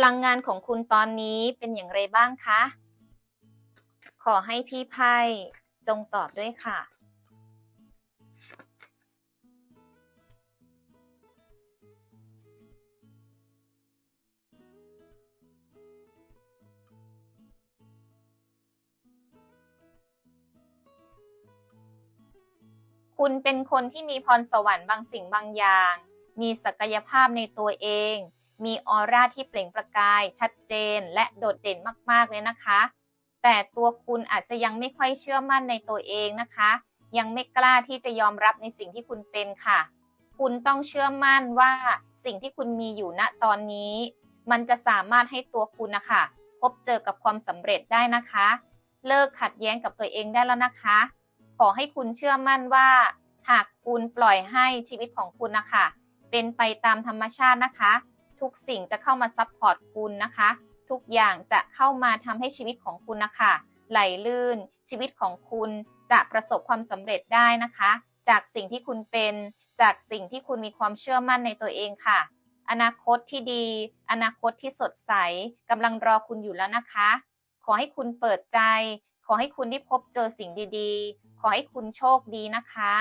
พลังงานของคุณตอนนี้เป็นอย่างไรบ้างคะ ขอให้พี่ไพ่จงตอบด้วยค่ะ คุณเป็นคนที่มีพรสวรรค์บางสิ่งบางอย่าง มีศักยภาพในตัวเอง มีออร่าที่เปล่งประกาย ชัดเจน และโดดเด่นมากๆเลยนะคะ แต่ตัวคุณอาจจะยังไม่ค่อยเชื่อมั่นในตัวเองนะคะ ยังไม่กล้าที่จะยอมรับในสิ่งที่คุณเป็นค่ะ คุณต้องเชื่อมั่นว่าสิ่งที่คุณมีอยู่ณตอนนี้ มันจะสามารถให้ตัวคุณนะคะพบเจอกับความสำเร็จได้นะคะ เลิกขัดแย้งกับตัวเองได้แล้วนะคะ ขอให้คุณเชื่อมั่นว่า หากคุณปล่อยให้ชีวิตของคุณนะคะเป็นไปตามธรรมชาตินะคะ ทุกสิ่งจะเข้ามาซัพพอร์ตคุณนะคะ ทุกอย่างจะเข้ามาทำให้ชีวิตของคุณนะคะไหลลื่น ชีวิตของคุณจะประสบความสำเร็จได้นะคะ จากสิ่งที่คุณเป็น จากสิ่งที่คุณมีความเชื่อมั่นในตัวเองค่ะ อนาคตที่ดี อนาคตที่สดใสกำลังรอคุณอยู่แล้วนะคะ ขอให้คุณเปิดใจ ขอให้คุณได้พบเจอสิ่งดีๆ ขอให้คุณโชคดีนะคะ